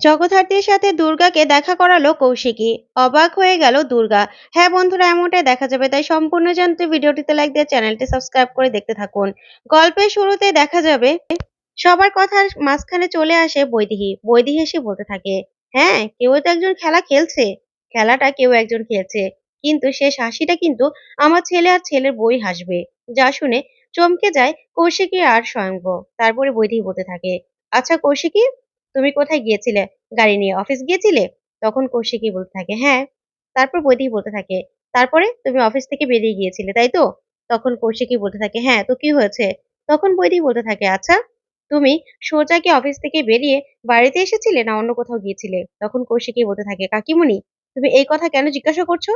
জগদ্ধাত্রীর সাথে দুর্গাকে দেখা করালো কৌশিকী। অবাক হয়ে গেল দুর্গা। হ্যাঁ বন্ধুরা, এমনটাই দেখা যাবে। তাই সম্পূর্ণ জানতে ভিডিওটিতে লাইক দিয়ে চ্যানেলটি সাবস্ক্রাইব করে দেখতে থাকুন। গল্পের শুরুতে দেখা যাবে, সবার কথার মাঝখানে চলে আসে বৈদেহী। বৈদেহী এসে বলতে থাকে হ্যাঁ কেউ তো একজন খেলা খেলছে। খেলাটা কেউ একজন খেলছে। কিন্তু শেষ হাসিটা কিন্তু আমার ছেলে আর ছেলের বই হাসবে যা শুনে চমকে যায় কৌশিকী আর স্বয়ংভ। তারপরে বৈদেহী বলতে থাকে আচ্ছা কৌশিকী তুমি কোথায় গিয়েছিলে? গাড়ি নিয়ে অফিস গিয়েছিলে? তখন কৌশিকী বলতে থাকে হ্যাঁ। তারপর বৈদেহী বলতে থাকে, তারপরে তুমি অফিস থেকে বেরিয়ে গিয়েছিলে, তাই তো? তখন কৌশিকী বলতে থাকে হ্যাঁ তো কি হয়েছে? তখন বৈদেহী বলতে থাকে আচ্ছা তুমি সোজা কি অফিস থেকে বেরিয়ে বাড়িতে এসেছিলে না অন্য কোথাও গিয়েছিলে? তখন কৌশিকী বলতে থাকে, কাকিমণি, তুমি এই কথা কেন জিজ্ঞাসা করছ?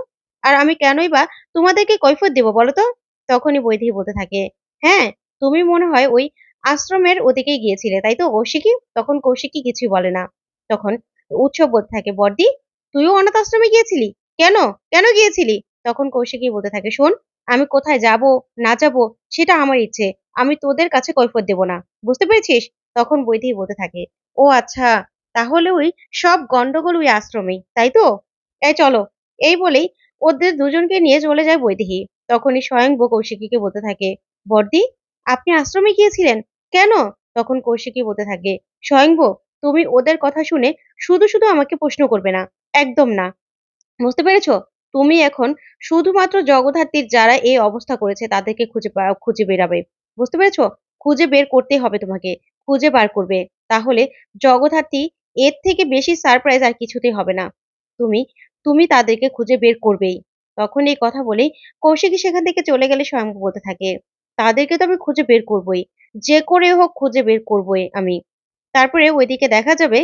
আর আমি কেনই বা তোমাদেরকে কৈফত দেবো বলো তো? তখনই বৈদেহী বলতে থাকে হ্যাঁ তুমি মনে হয় ওই আশ্রমের ওদিকে গিয়েছিলে, তাই তো? কৌশিকী? তখন কৌশিকী কিছুই বলে না। তখন উৎসব বলতে থাকে বর্দি তুইও অনাথ আশ্রমে গিয়েছিলি? কেন? কেন গিয়েছিলি? তখন কৌশিকী বলতে থাকে, শোন, আমি কোথায় যাব, না যাব, সেটা আমার ইচ্ছে। আমি তোদের কাছে কৈফত দেব না। বুঝতে পেরেছিস? তখন বৈদেহী বলতে থাকে, ও আচ্ছা তাহলে ওই সব গন্ডগোল ওই আশ্রমেই, তাই তো? এই চলো, এই বলেই ওদের দুজনকে নিয়ে চলে যায় বৈদেহী তখনই স্বয়ংভূ কৌশিকীকে বলতে থাকে বর্দি আপনি আশ্রমে গিয়েছিলেন? কেন? তখন কৌশিকী বলতে থাকে, স্বয়ংভূ, তুমি ওদের কথা শুনে শুধু শুধু আমাকে প্রশ্ন করবে না, একদম না। বুঝতে পেরেছ? তুমি এখন শুধুমাত্র জগদ্ধাত্রীর যারা এই অবস্থা করেছে তাদেরকে খুঁজে খুঁজে বেরাবে। বুঝতে পেরেছ? খুঁজে বের করতেই হবে তোমাকে, খুঁজে বার করবে। তাহলে জগদ্ধাত্রী এর থেকে বেশি সারপ্রাইজ আর কিছুতেই হবে না। তুমি তুমি তাদেরকে খুঁজে বের করবেই। তখন এই কথা বলেই কৌশিকী সেখান থেকে চলে গেলে স্বয়ংভূ বলতে থাকে তাদেরকে তো আমি খুঁজে বের করবই। যে করে হোক খুঁজে বের করবই আমি। তারপরে ওইদিকে দেখা যাবে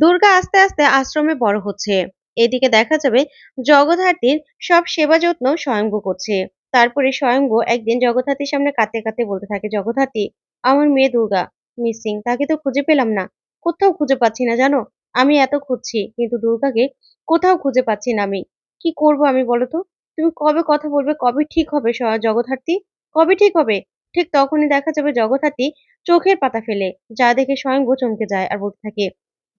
দুর্গা আস্তে আস্তে আশ্রমে বড় হচ্ছে। এদিকে দেখা যাবে জগদ্ধাত্রীর সব সেবা যত্ন স্বয়ংভূ করছে। তারপরে স্বয়ংভূ একদিন জগদ্ধাত্রীর সামনে কাঁদতে কাঁদতে বলতে থাকে, জগদ্ধাত্রী, আমার মেয়ে দুর্গা, মিসিং, তাকে তো খুঁজে পেলাম না। কোথাও খুঁজে পাচ্ছি না, জানো? আমি এত খুঁজছি, কিন্তু দুর্গাকে কোথাও খুঁজে পাচ্ছি না আমি। কি করব আমি বলো তো? তুমি কবে কথা বলবে? কবে ঠিক হবে জগদ্ধাত্রী? কবে ঠিক হবে? ঠিক তখনই দেখা যাবে জগদ্ধাত্রী চোখের পাতা ফেলে, যা দেখে স্বয়ংভূ চমকে যায় আর বলতে থাকে,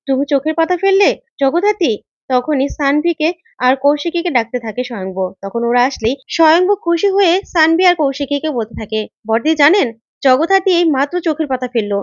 তুমি চোখের পাতা ফেললে? জগদ্ধাত্রী? তখনই সানভিকে আর কৌশিকীকে ডাকতে থাকে স্বয়ংভূ। তখন ওরা আসলেই স্বয়ংভূ খুশি হয়ে সানভি আর কৌশিকীকে বলতে থাকে, বড়দি, জানেন? জগদ্ধাত্রী এই মাত্র চোখের পাতা ফেলল।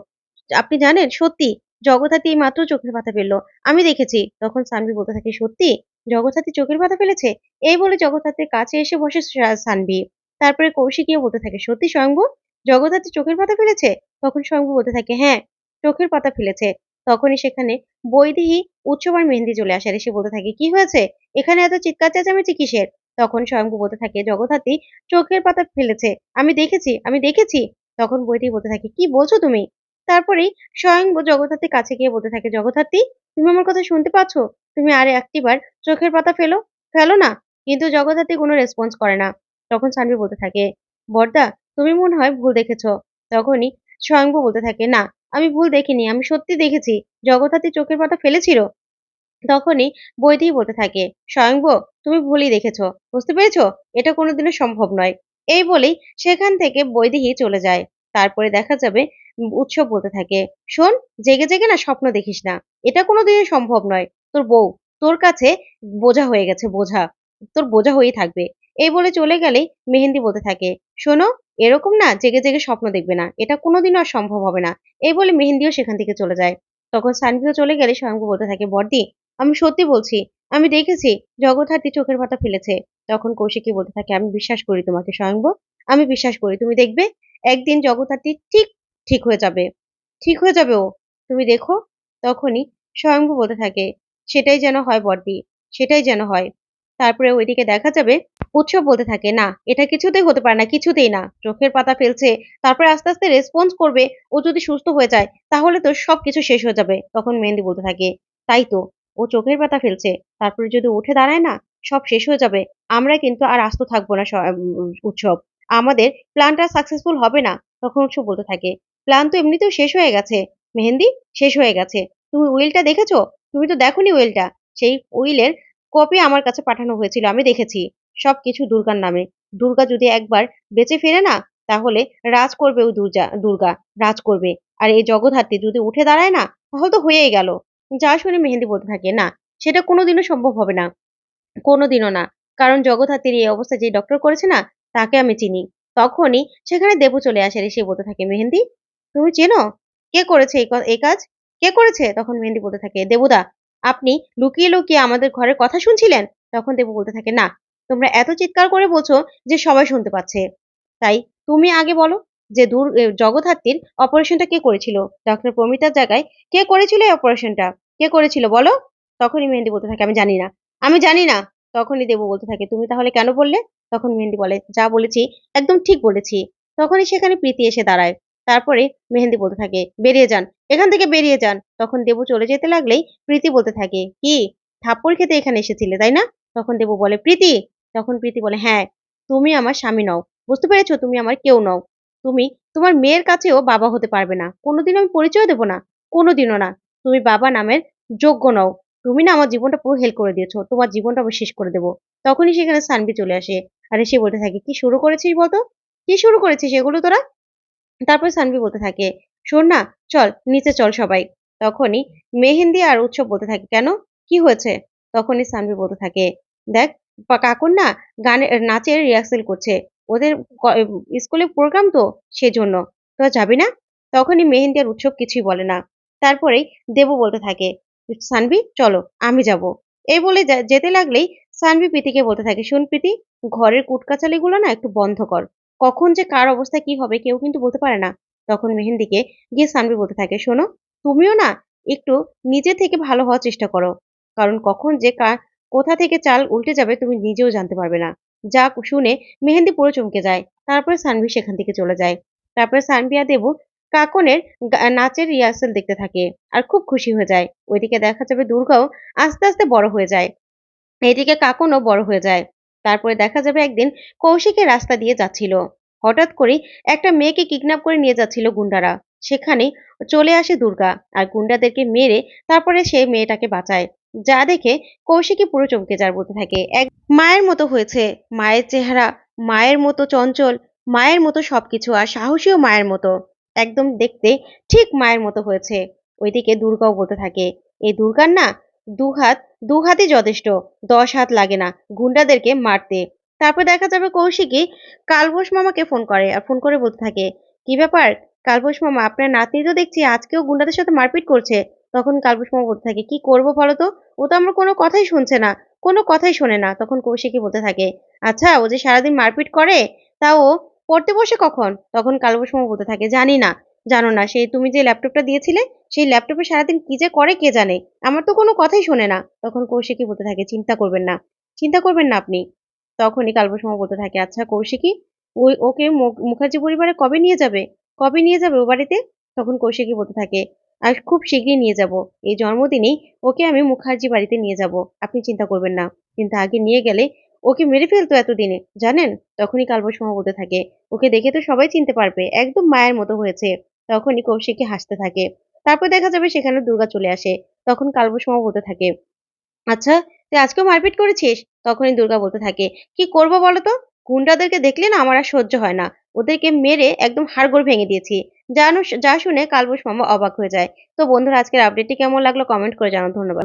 আপনি জানেন? সত্যি, জগদ্ধাত্রী এই মাত্র চোখের পাতা ফেলল। আমি দেখেছি। তখন সানভি বলতে থাকে, সত্যি? জগদ্ধাত্রী চোখের পাতা ফেলেছে? এই বলে জগদ্ধাত্রীর কাছে এসে বসে সানভি। তারপরে কৌশিকীও বলতে থাকে, সত্যি স্বয়ংভূ জগদ্ধাত্রী চোখের পাতা ফেলেছে? তখন স্বয়ংভূ বলতে থাকে হ্যাঁ চোখের পাতা ফেলেছে। তখনই সেখানে বৈদেহী উৎসব আর মেহেন্দি চলে আসে আর এসে বলতে থাকে, কি হয়েছে? এখানে এত চিৎকার চেঁচামেচি কিসের? তখন স্বয়ংভু বলতে থাকে জগদ্ধাত্রী চোখের পাতা ফেলেছে। আমি দেখেছি আমি দেখেছি। তখন বৈদেহী বলতে থাকে, কি বলছো তুমি? তারপরেই স্বয়ং জগদ্ধাত্রীর কাছে গিয়ে বলতে থাকে জগদ্ধাত্রী তুমি আমার কথা শুনতে পাচ্ছ? তুমি আরে একটিবার চোখের পাতা ফেলো ফেলো না, কিন্তু জগদ্ধাত্রী কোনো রেসপন্স করে না। তখন সানভি বলতে থাকে, বর্দা, তুমি মনে হয় ভুল দেখেছ। তখনই স্বয়ংভূ বলতে থাকে, না, আমি ভুল দেখিনি, আমি সত্যি দেখেছি, জগদ্ধাত্রী চোখের পাতা ফেলেছিল। তখনই বৈদেহী বলতে থাকে, স্বয়ংভূ, তুমি ভুলই দেখেছ, বুঝতে পেরেছ? এটা কোনোদিনও সম্ভব নয়। এই বলেই সেখান থেকে বৈদেহী চলে যায়। তারপরে দেখা যাবে, উৎসব বলতে থাকে, শোন, জেগে জেগে না স্বপ্ন দেখিস না, এটা কোনোদিনই সম্ভব নয়। তোর বউ, তোর কাছে বোঝা হয়ে গেছে, বোঝা, তোর বোঝা হয়েই থাকবে। এই বলে চলে গেলেই মেহেন্দি বলতে থাকে, শোনো, এরকম না জেগে জেগে স্বপ্ন দেখবে না, এটা কোনোদিনও আর সম্ভব হবে না। এই বলে মেহেন্দিও সেখান থেকে চলে যায়। তখন সানভিও চলে গেলে স্বয়ংভূ বলতে থাকে বর্দি আমি সত্যি বলছি, আমি দেখেছি জগদ্ধাত্রী চোখের পাতা ফেলেছে। তখন কৌশিকী বলতে থাকে, আমি বিশ্বাস করি তোমাকে স্বয়ংভূ আমি বিশ্বাস করি, তুমি দেখবে একদিন জগদ্ধাত্রী ঠিক ঠিক হয়ে যাবে, ঠিক হয়ে যাবে ও, তুমি দেখো। তখনই স্বয়ংভূ বলতে থাকে, সেটাই যেন হয় বর্দি সেটাই যেন হয়। তারপরে ওইদিকে দেখা যাবে উৎসব বলতে থাকে, না, এটা কিছুতেই হতে পারে না, কিছুতেই না। চোখের পাতা ফেলছে, তারপরে আস্তে আস্তে রেসপন্স করবে, ও যদি সুস্থ হয়ে যায়, তাহলে তো সবকিছু শেষ হয়ে যাবে, তখন মেহেন্দি বলতে থাকে। তাই তো, ও চোখের পাতা ফেলছে, তারপরে যদি উঠে দাঁড়ায় না, সব শেষ হয়ে যাবে, আমরা কিন্তু আর আস্ত থাকব না উৎসব। আমাদের প্ল্যানটা সাকসেসফুল হবে না, তখন উৎসব বলতে থাকে। প্ল্যান তো এমনিতেও শেষ হয়ে গেছে, মেহেন্দি শেষ হয়ে গেছে। তুমি উইলটা দেখেছ? তুমি তো দেখো দেখোনি উইলটা সেই উইলের কপি আমার কাছে পাঠানো হয়েছিল, আমি দেখেছি। সবকিছু দুর্গার নামে। দুর্গা যদি একবার বেঁচে ফেরে না, তাহলে রাজ করবে ওই দুর্গা দুর্গা, রাজ করবে। আর এই জগদ্ধাত্রী যদি উঠে দাঁড়ায় না, তাহলে তো হয়েই গেল। যা শুনে মেহেন্দি বলতে থাকে, না, সেটা কোনোদিনও সম্ভব হবে না। কোনোদিনও না। কারণ জগদ্ধাত্রীর এই অবস্থা যে ডক্টর করেছে না, তাকে আমি চিনি। তখনই সেখানে দেবু চলে আসে এসে বলতে থাকে, মেহেন্দি, তুমি চেনো? কে করেছে এই কাজ? কে করেছে? তখন মেহেন্দি বলতে থাকে, দেবুদা, আপনি লুকিয়ে লুকিয়ে আমাদের ঘরের কথা শুনছিলেন? তখন দেবু বলতে থাকে, না তোমরা এত চিৎকার করে বলছো যে সবাই শুনতে পাচ্ছে। তাই তুমি আগে বলো যে দূর জগদ্ধাত্রীর অপারেশনটা কে করেছিল? ডক্টর প্রমিতার জায়গায় কে করেছিল এই অপারেশনটা কে করেছিল বলো? তখনই মেহেন্দি বলতে থাকে, আমি জানি না। আমি জানি না, তখনই দেবু বলতে থাকে, তুমি তাহলে কেন বললে? তখন মেহেন্দি বলে, যা বলেছি একদম ঠিক বলেছি। তখনই সেখানে প্রীতি এসে দাঁড়ায়। তারপরে মেহেন্দি বলতে থাকে, বেরিয়ে যান, এখান থেকে বেরিয়ে যান। তখন দেবু চলে যেতে লাগলেই প্রীতি বলতে থাকে, কি? থাপ্পড় খেতে এখানে এসেছিলে, তাই না? তখন দেবু বলে, প্রীতি তখন প্রীতি বলে হ্যাঁ তুমি আমার স্বামী নও। বুঝতে পেরেছ? তুমি আমার কেউ নও। তুমি তোমার মেয়ের কাছেও বাবা হতে পারবে না। কোনোদিন আমি পরিচয় দেবো না। কোনোদিনও না। তুমি বাবা নামের যোগ্য নও। তুমি না আমার জীবনটা পুরো হেল্প করে দিয়েছ। তোমার জীবনটা আমি শেষ করে দেবো। তখনই সেখানে সানবি চলে আসে আর এসে বলতে থাকে, কি শুরু করেছিস বলতো? কি শুরু করেছিস এগুলো তোরা? তারপর সানভি বলতে থাকে, শোন না, চল, নিচে চল সবাই। তখনই মেহেন্দি আর উৎসব বলতে থাকে, কেন? কি হয়েছে? তখনই সানভি বলতে থাকে, দেখ কাকুর না গানের, নাচের রিহার্সেল করছে। ওদের স্কুলে প্রোগ্রাম তো সেজন্য। তোরা যাবি না? তখনই মেহেন্দি আর উৎসব কিছুই বলে না। তারপরেই দেবু বলতে থাকে সানভি চলো, আমি যাব। এই বলে যেতে লাগলেই সানভি প্রীতিকে বলতে থাকে, শুন প্রীতি, ঘরের কুটকাচালিগুলো না একটু বন্ধ কর। কখন যে কার অবস্থা, কি হবে কেউ কিন্তু বলতে পারে না। তখন মেহেন্দিকে গিয়ে সানভি বলতে থাকে, শোনো, তুমিও না একটু নিজে থেকে ভালো হওয়ার চেষ্টা করো। কারণ কখন যে কা- কোথা থেকে চাল উল্টে যাবে তুমি নিজেও জানতে পারবে না। যা শুনে মেহেন্দি পুরো চমকে যায়, তারপরে সানভি সেখান থেকে চলে যায়। তারপরে সানভিয়া দেবু কাকনের নাচের রিহার্সেল দেখতে থাকে আর খুব খুশি হয়ে যায়। ওইদিকে দেখা যাবে দুর্গাও আস্তে আস্তে বড় হয়ে যায়। এদিকে কাকনও বড় হয়ে যায়। তারপরে দেখা যাবে একদিন কৌশিকের রাস্তা দিয়ে যাচ্ছিল। হঠাৎ করে একটা মেয়েকে কিডন্যাপ করে নিয়ে যাচ্ছিল গুন্ডারা। সেখানে চলে আসে দুর্গা আর গুন্ডাদেরকে মেরে তারপরে সে মেয়েটাকে বাঁচায়। যা দেখে কৌশিকী পুরো চমকে যার বলতে থাকে। এক মায়ের মতো হয়েছে মায়ের চেহারা, মায়ের মতো চঞ্চল, মায়ের মতো সবকিছু আর সাহসীও মায়ের মতো। একদম দেখতে ঠিক মায়ের মতো হয়েছে। ওইদিকে দুর্গাও বলতে থাকে এই দুর্গার না দু হাত, দু হাতই যথেষ্ট, দশ হাত লাগে না গুন্ডাদেরকে মারতে। তারপর দেখা যাবে কৌশিকী কালবোস মামাকে ফোন করে আর ফোন করে বলতে থাকে, কি ব্যাপার? কালবোস মামা, আপনার নাতনি তো দেখছি আজকেও গুন্ডাদের সাথে মারপিট করছে। তখন কালবোস মামা বলতে থাকে, কি করব বলো তো? ও তো আমার কোনো কথাই শুনছে না, কোনো কথাই শোনে না। তখন কৌশিকী বলতে থাকে আচ্ছা ও যে সারাদিন মারপিট করে, তা ও পড়তে বসে কখন? তখন কালবোস মামা বলতে থাকে, জানি না, জানো না সেই তুমি যে ল্যাপটপটা দিয়েছিলে, সেই ল্যাপটপে সারাদিন কি যে করে কে জানে? আমার তো কোনো কথাই শোনে না। তখন কৌশিকী বলতে থাকে, চিন্তা করবেন না, চিন্তা করবেন না আপনি। তখনই কালবসমা বলতে থাকে আচ্ছা কৌশিকী ওই ওকে মুখার্জি পরিবারে কবে নিয়ে যাবে? কবে নিয়ে যাবে ও বাড়িতে? তখন কৌশিকী বলতে থাকে আর খুব শীঘ্রই নিয়ে যাব। এই জন্মদিনেই ওকে আমি মুখার্জি বাড়িতে নিয়ে যাব। আপনি চিন্তা করবেন না। কিন্তু আগে নিয়ে গেলে ওকে মেরে ফেলতো এতদিনে, জানেন? তখনই কালবসমা বলতে থাকে। ওকে দেখে তো সবাই চিনতে পারবে, একদম মায়ের মতো হয়েছে। তখনই কৌশিকী হাসতে থাকে। তারপর দেখা যাবে সেখানে দুর্গা চলে আসে। তখন কালবসমা বলতে থাকে। আচ্ছা তুই আজকেও মারপিট করেছিস? তখনই দুর্গা বলতে থাকে। কি করব বলো তো? গুন্ডাদেরকে দেখলে না আমার আর সহ্য হয় না। ওদেরকে মেরে একদম হাড়গোড় ভেঙে দিয়েছি। যা শুনে কালবোস মামা অবাক হয়ে যায়। তো বন্ধুরা, আজকের আপডেটটি কেমন লাগল? কমেন্ট করে জানাও। ধন্যবাদ।